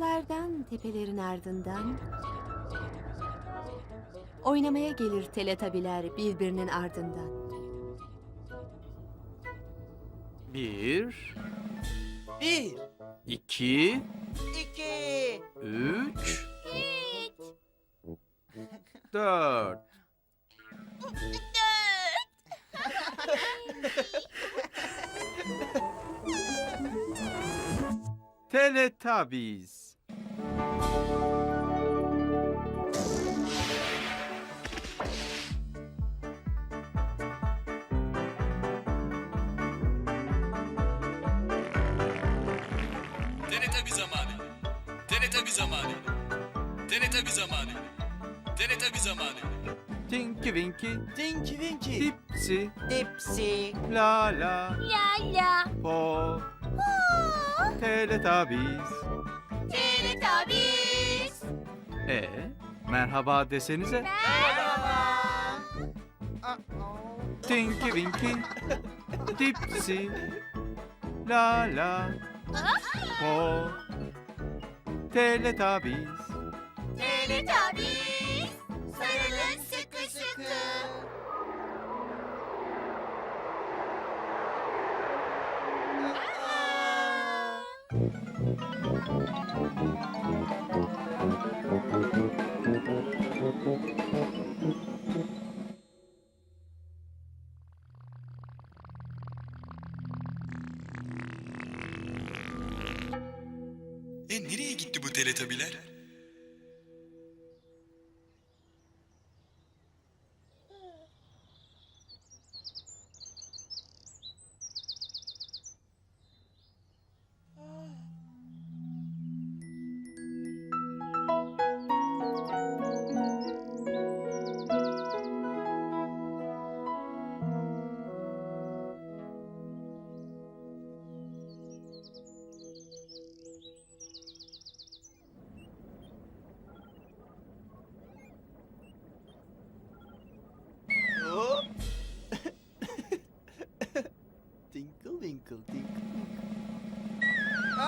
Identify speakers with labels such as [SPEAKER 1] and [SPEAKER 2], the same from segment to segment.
[SPEAKER 1] Uzaklardan, tepelerin ardından oynamaya gelir teletabiler birbirinin ardından.
[SPEAKER 2] Bir,
[SPEAKER 3] Bir,
[SPEAKER 2] iki,
[SPEAKER 3] iki,
[SPEAKER 2] üç, dört. Teletubbies.
[SPEAKER 4] Teletabi zamanı. Teletabi zamanı. Teletabi zamanı.
[SPEAKER 2] Tinky Winky,
[SPEAKER 3] Tinky Winky,
[SPEAKER 2] Dipsy,
[SPEAKER 3] Dipsy,
[SPEAKER 2] La La,
[SPEAKER 5] La la.
[SPEAKER 2] Po, Teletubbies.
[SPEAKER 5] Teletubbies.
[SPEAKER 2] E, merhaba desenize. Tinky Winky, Dipsy, La La, Po, Teletubbies.
[SPEAKER 5] Teletubbies. Sarılın sıkı sıkı.
[SPEAKER 4] Nereye gitti bu teletabiler?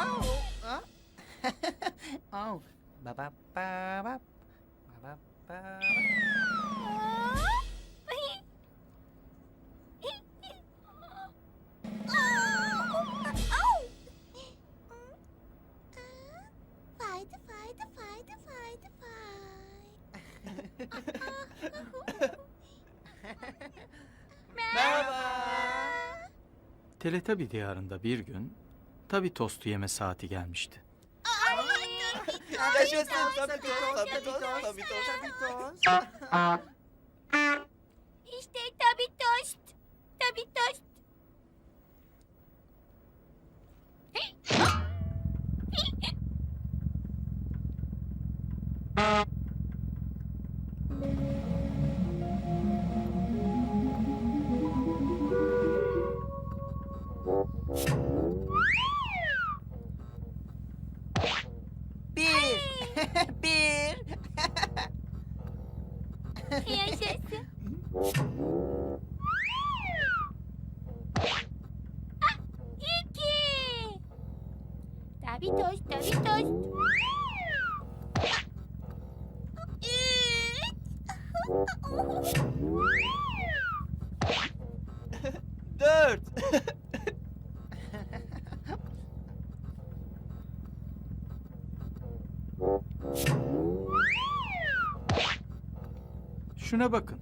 [SPEAKER 3] Oh, ah. oh. Ba ba ba ba. Ba ba ba. ba.
[SPEAKER 5] Faydı faydı faydı faydı fay.
[SPEAKER 3] Merhaba.
[SPEAKER 2] Teletabi diyarında bir gün tabi tostu yeme saati gelmişti.
[SPEAKER 3] Yaşasın tabii toz, tabii toz, tabii toz,
[SPEAKER 2] Şuna bakın.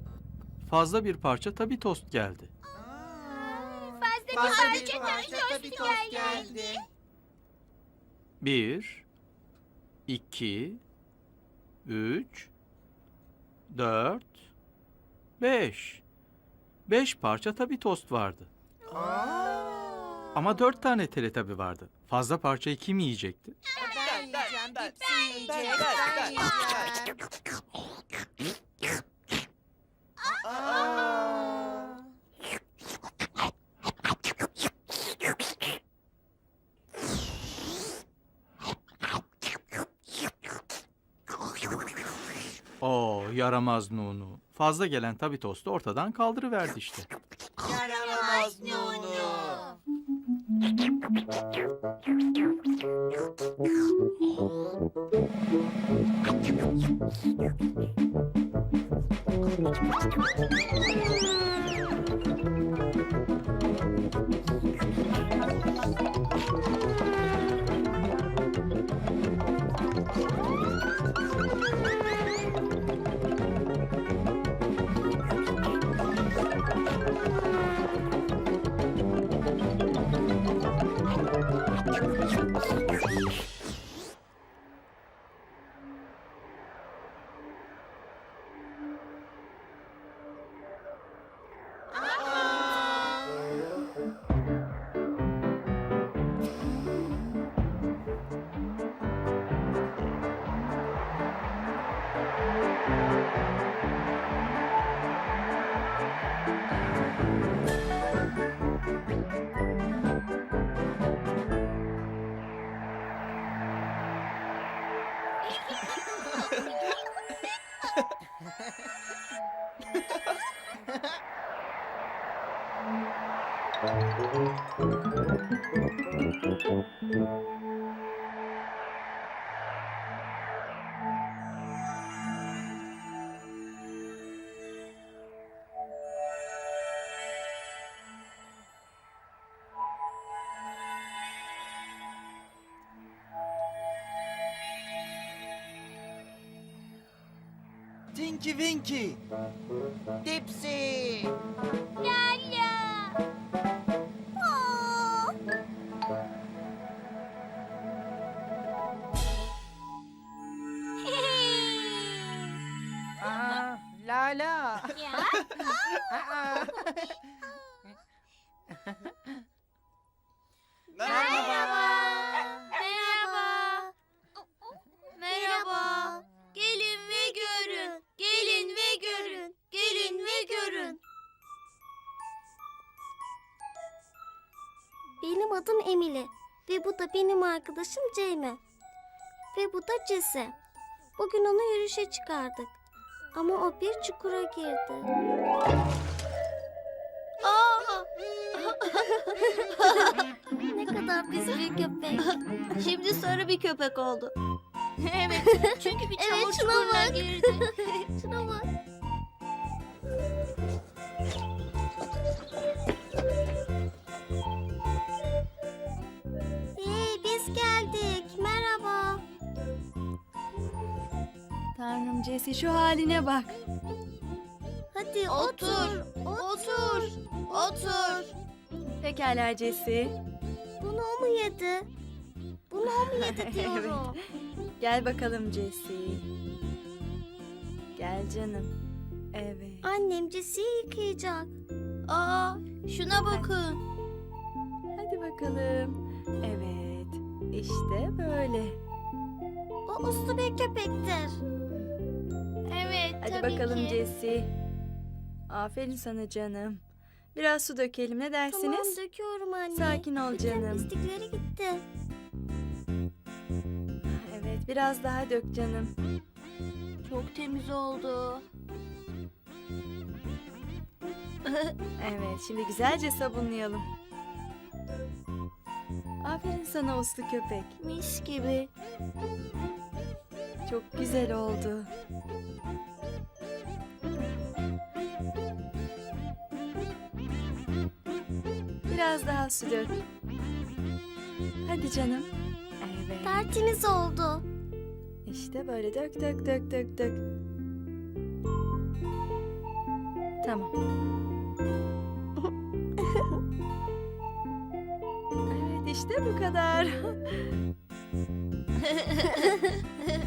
[SPEAKER 2] Fazla bir parça tabi tost geldi.
[SPEAKER 5] Fazla, bir parça tabi tost geldi.
[SPEAKER 2] Bir, iki, üç, dört, beş. Beş parça tabi tost vardı. Ama dört tane teletabi vardı. Fazla parçayı kim yiyecekti?
[SPEAKER 3] Ben, ben, ben, ben.
[SPEAKER 5] Ben yiyeceğim,
[SPEAKER 3] ben,
[SPEAKER 5] ben
[SPEAKER 3] ben.
[SPEAKER 5] yiyeceğim.
[SPEAKER 3] Aa.
[SPEAKER 2] Oo yaramaz Nunu. Fazla gelen tabi tostu ortadan kaldırıverdi işte.
[SPEAKER 3] Yaramaz Nunu. Thank you. Tinky Winky. Dipsy.
[SPEAKER 6] Lala.
[SPEAKER 7] Adım Emily ve bu da benim arkadaşım Ceyme. Ve bu da Cese. Bugün onu yürüyüşe çıkardık. Ama o bir çukura girdi.
[SPEAKER 6] Aa!
[SPEAKER 7] Ne kadar pis bir köpek.
[SPEAKER 6] Şimdi sarı bir köpek oldu. Evet. Çünkü bir
[SPEAKER 7] Evet,
[SPEAKER 6] çamur
[SPEAKER 7] şuna
[SPEAKER 6] çukuruna
[SPEAKER 7] bak.
[SPEAKER 6] girdi.
[SPEAKER 7] Şuna bak.
[SPEAKER 8] Tanrım Jesse şu haline bak.
[SPEAKER 7] Hadi
[SPEAKER 6] Otur. Otur. Otur.
[SPEAKER 8] Pekala Jesse.
[SPEAKER 7] Bunu o mu yedi? Bunu o mu yedi diyorum.
[SPEAKER 8] Gel bakalım Jesse. Gel canım. Evet.
[SPEAKER 7] Annem Jesse'yi yıkayacak.
[SPEAKER 6] Aa, şuna bakın.
[SPEAKER 8] Hadi bakalım. Evet. İşte böyle.
[SPEAKER 7] O uslu bir köpektir.
[SPEAKER 8] Hadi
[SPEAKER 6] tabii
[SPEAKER 8] bakalım
[SPEAKER 6] ki.
[SPEAKER 8] Jesse. Aferin sana canım. Biraz su dökelim ne
[SPEAKER 7] Tamam
[SPEAKER 8] dersiniz?
[SPEAKER 7] döküyorum anne.
[SPEAKER 8] Sakin ol canım.
[SPEAKER 7] pislikleri gitti.
[SPEAKER 8] Evet biraz daha dök canım.
[SPEAKER 6] Çok temiz oldu.
[SPEAKER 8] Evet şimdi güzelce sabunlayalım. Aferin sana uslu köpek.
[SPEAKER 7] Mis gibi.
[SPEAKER 8] Çok güzel oldu. Biraz daha su dök. Hadi canım. Evet.
[SPEAKER 7] Tertemiz oldu.
[SPEAKER 8] İşte böyle dök dök dök dök dök. Tamam. Evet işte bu kadar.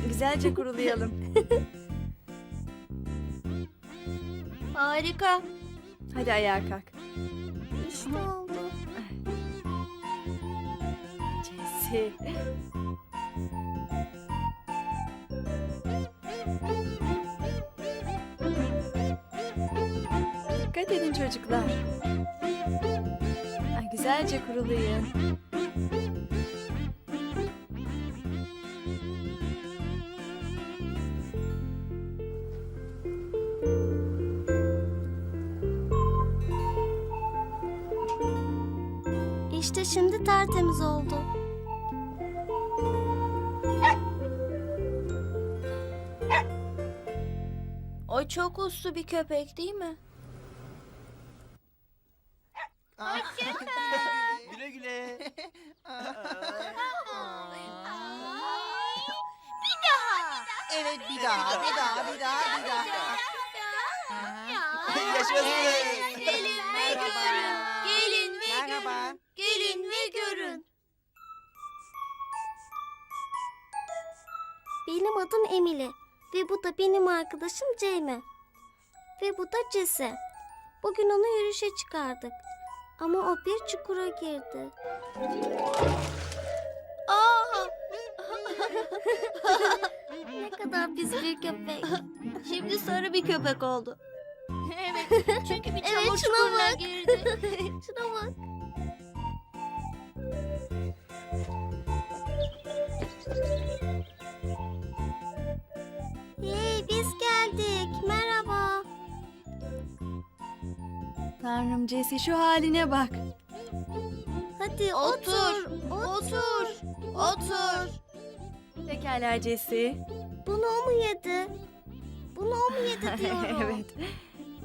[SPEAKER 8] Güzelce kurulayalım.
[SPEAKER 6] Harika.
[SPEAKER 8] Hadi ayağa kalk.
[SPEAKER 7] İşte
[SPEAKER 8] Dikkat edin çocuklar. Ay, güzelce kurulayın.
[SPEAKER 7] İşte şimdi tertemiz oldu.
[SPEAKER 6] O çok uslu bir köpek değil mi?
[SPEAKER 3] Güle güle. Evet bir daha, bir daha, bir daha, bir daha. Yaşasın.
[SPEAKER 6] Gelin ve görün. Gelin ve
[SPEAKER 3] Merhaba.
[SPEAKER 6] görün. Gelin ve görün.
[SPEAKER 7] Benim adım Emily ve bu da benim arkadaşım Jamie. Ve bu da Jesse. Bugün onu yürüyüşe çıkardık. Ama o bir çukura girdi.
[SPEAKER 6] Aa,
[SPEAKER 7] Ne kadar pis bir köpek.
[SPEAKER 6] şimdi sarı bir köpek oldu. Evet, çünkü bir
[SPEAKER 7] Evet,
[SPEAKER 6] çamur
[SPEAKER 7] şuna
[SPEAKER 6] çukuruna
[SPEAKER 7] bak.
[SPEAKER 6] girdi.
[SPEAKER 7] Şuna bak.
[SPEAKER 8] Tanrım Jesse şu haline bak.
[SPEAKER 7] Hadi
[SPEAKER 6] Otur,
[SPEAKER 7] otur.
[SPEAKER 6] otur, otur.
[SPEAKER 8] Pekala Jesse.
[SPEAKER 7] Bunu o mu yedi? Bunu o mu yedi diyorum.
[SPEAKER 8] evet.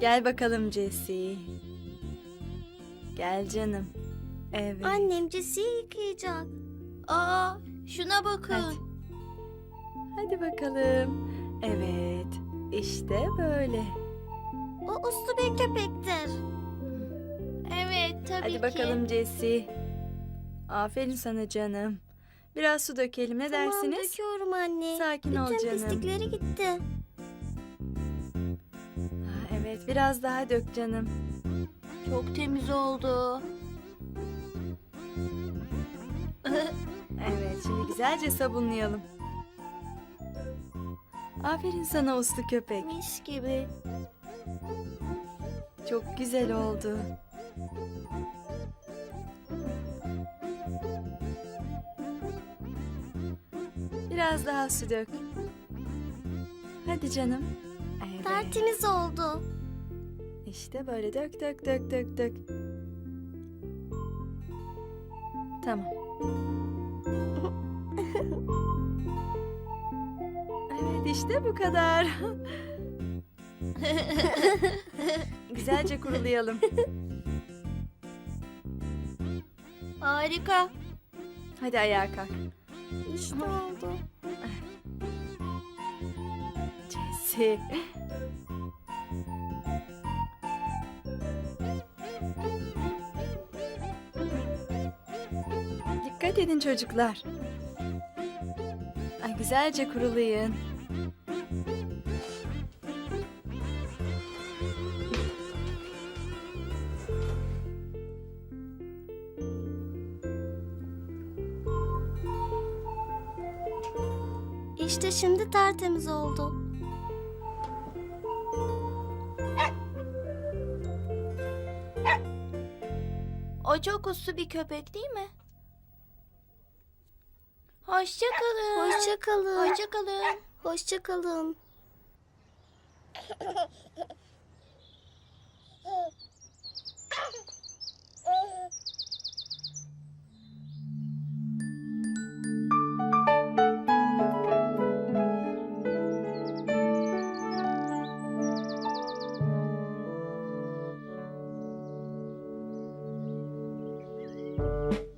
[SPEAKER 8] Gel bakalım Jesse. Gel canım. Evet.
[SPEAKER 7] Annem Jesse'yi yıkayacak.
[SPEAKER 6] Aa, şuna bakın.
[SPEAKER 8] Hadi. Hadi bakalım. Evet. İşte böyle.
[SPEAKER 7] O uslu bir köpektir.
[SPEAKER 6] Tabii
[SPEAKER 8] Hadi
[SPEAKER 6] ki.
[SPEAKER 8] bakalım Jesse. Aferin sana canım. Biraz su dökelim ne
[SPEAKER 7] Tamam
[SPEAKER 8] dersiniz?
[SPEAKER 7] döküyorum anne.
[SPEAKER 8] Sakin ol
[SPEAKER 7] Bütün
[SPEAKER 8] canım.
[SPEAKER 7] pislikleri gitti.
[SPEAKER 8] Ha, evet biraz daha dök canım.
[SPEAKER 6] Çok temiz oldu.
[SPEAKER 8] Evet şimdi güzelce sabunlayalım. Aferin sana uslu köpek.
[SPEAKER 6] Mis gibi.
[SPEAKER 8] Çok güzel oldu. Biraz daha su dök. Hadi canım. Evet.
[SPEAKER 7] Tertemiz oldu.
[SPEAKER 8] İşte böyle dök dök dök dök dök. Tamam. Evet işte bu kadar. Güzelce kurulayalım.
[SPEAKER 6] Harika.
[SPEAKER 8] Hadi ayağa kalk.
[SPEAKER 7] İşte oldu.
[SPEAKER 8] Jesse. Dikkat edin çocuklar. Ay, güzelce kurulayın.
[SPEAKER 7] İşte şimdi tertemiz oldu.
[SPEAKER 6] O çok uslu bir köpek değil mi? Hoşça kalın.
[SPEAKER 7] Hoşça kalın.
[SPEAKER 6] Hoşça kalın.
[SPEAKER 7] Hoşça kalın.
[SPEAKER 3] Música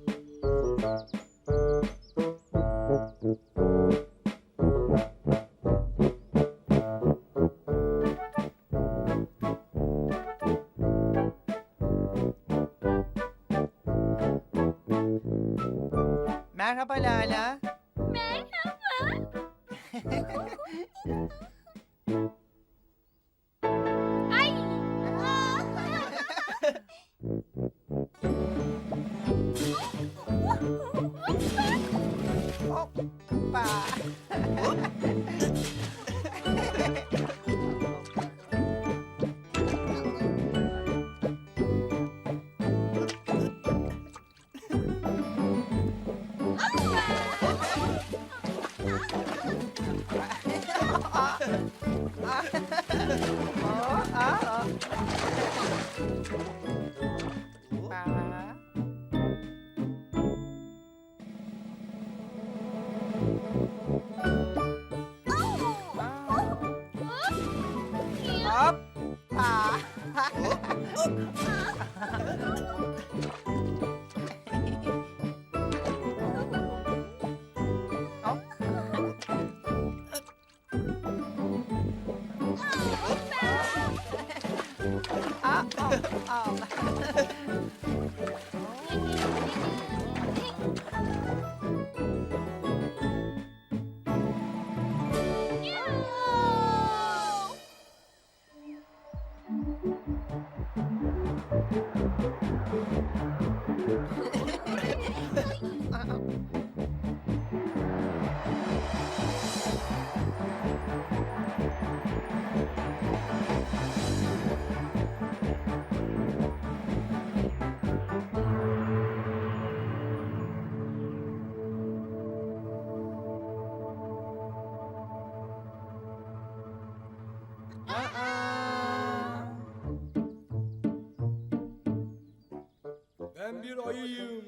[SPEAKER 5] Ben bir ayıyım.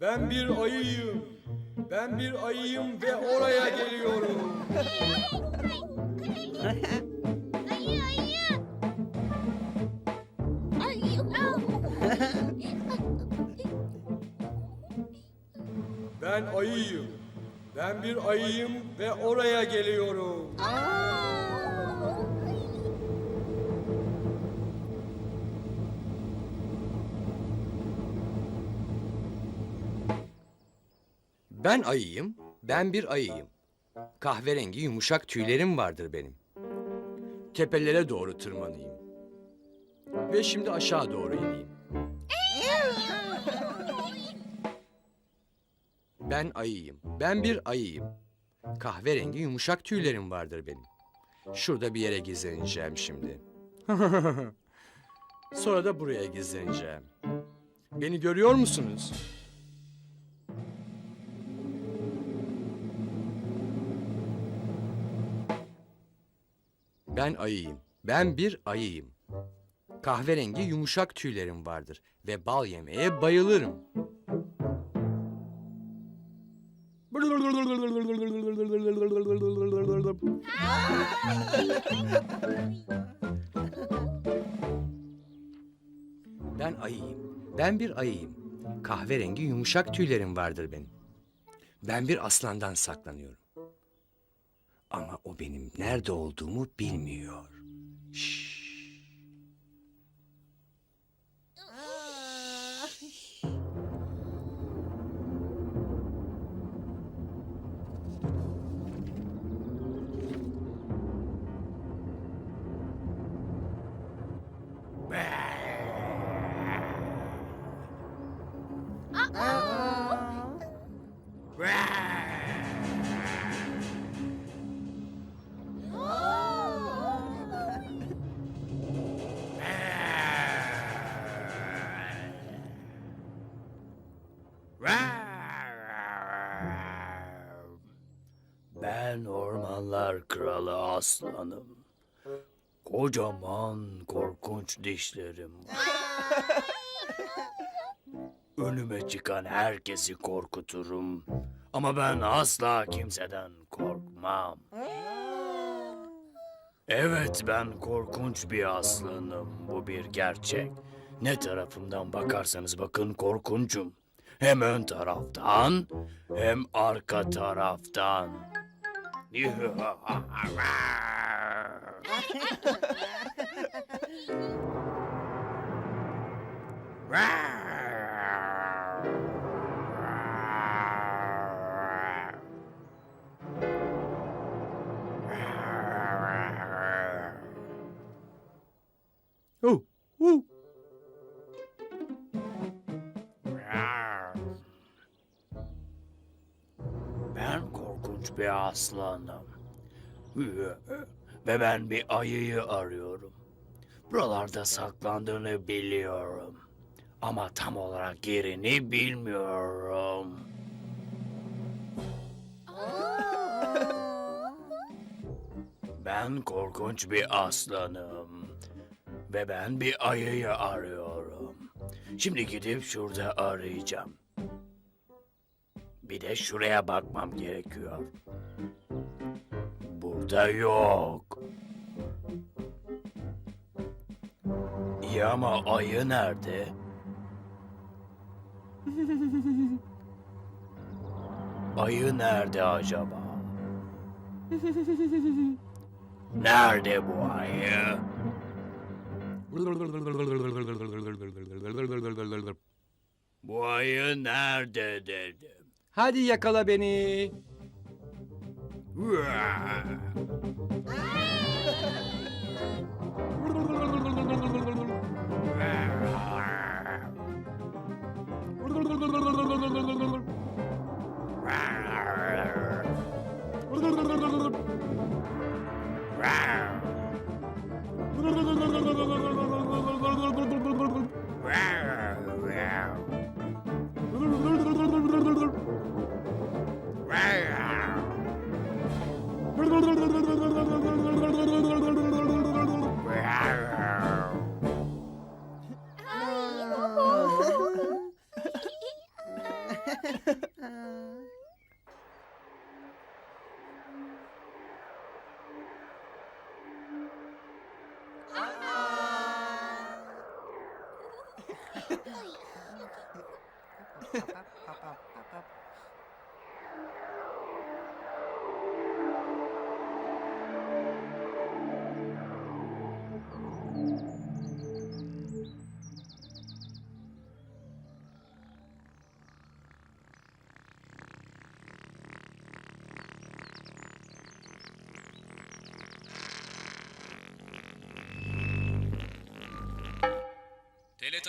[SPEAKER 5] Ben bir ayıyım. Ben bir ayıyım ve oraya geliyorum.
[SPEAKER 6] Ayı ayı. Ayı.
[SPEAKER 5] Ben ayıyım. Ben bir ayıyım ve oraya geliyorum.
[SPEAKER 9] Ben ayıyım, ben bir ayıyım. Kahverengi yumuşak tüylerim vardır benim. Tepelere doğru tırmanayım. Ve şimdi aşağı doğru ineyim. Ben ayıyım, ben bir ayıyım. Kahverengi yumuşak tüylerim vardır benim. Şurada bir yere gizleneceğim şimdi. Sonra da buraya gizleneceğim. Beni görüyor musunuz? Ben ayıyım. Ben bir ayıyım. Kahverengi yumuşak tüylerim vardır ve bal yemeye bayılırım. Ben ayıyım. Ben bir ayıyım. Kahverengi yumuşak tüylerim vardır benim. Ben bir aslandan saklanıyorum. Ama o benim nerede olduğumu bilmiyor. Şşş.
[SPEAKER 10] Ben ormanlar kralı aslanım. Kocaman korkunç dişlerim. Önüme çıkan herkesi korkuturum. Ama ben asla kimseden korkmam. Evet ben korkunç bir aslanım. Bu bir gerçek. Ne tarafımdan bakarsanız bakın korkuncum. Hem ön taraftan hem arka taraftan. Rawr! bir aslanım. Ve ben bir ayıyı arıyorum. Buralarda saklandığını biliyorum. Ama tam olarak yerini bilmiyorum. Ben korkunç bir aslanım. Ve ben bir ayıyı arıyorum. Şimdi gidip şurada arayacağım. Bir de şuraya bakmam gerekiyor. Burada yok. İyi ama ayı nerede? Ayı nerede acaba? Nerede bu ayı? Bu ayı nerede dedim.
[SPEAKER 3] Hadi yakala beni.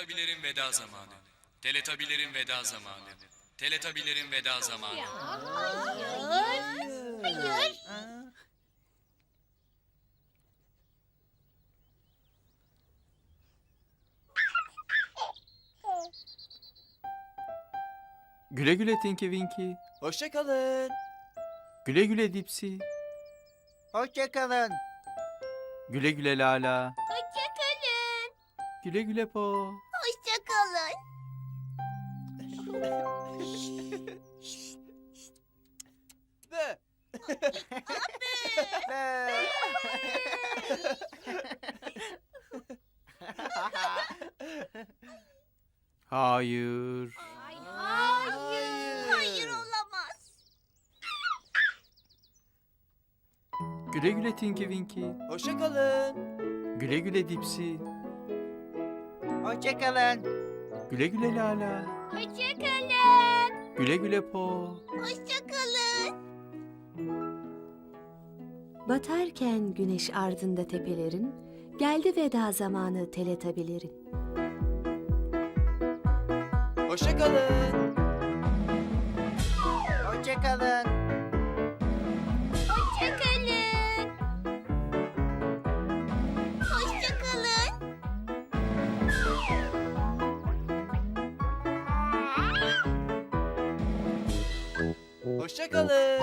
[SPEAKER 4] Teletabilerin veda zamanı. Teletabilerin veda zamanı. Teletabilerin veda zamanı.
[SPEAKER 5] Hayır.
[SPEAKER 2] Güle güle Tinky Winky.
[SPEAKER 11] Hoşçakalın.
[SPEAKER 2] Güle güle Dipsy.
[SPEAKER 11] Hoşçakalın.
[SPEAKER 2] Güle güle Lala.
[SPEAKER 5] Hoşçakalın.
[SPEAKER 2] Güle güle Po.
[SPEAKER 11] Bı. Bı.
[SPEAKER 2] Hayır.
[SPEAKER 5] Hayır. Hayır olamaz.
[SPEAKER 2] Güle güle Tinky Winky.
[SPEAKER 11] Hoşçakalın.
[SPEAKER 2] Güle güle Dipsy.
[SPEAKER 11] Hoşçakalın.
[SPEAKER 2] Güle güle Lala.
[SPEAKER 5] Hoşçakalın.
[SPEAKER 2] Güle güle Po.
[SPEAKER 5] Hoşçakalın.
[SPEAKER 1] Batarken güneş ardında tepelerin, geldi veda zamanı teletabilerin.
[SPEAKER 11] Hoşçakalın.
[SPEAKER 5] Hoşçakalın. Hoşçakalın.
[SPEAKER 11] Hoşçakalın.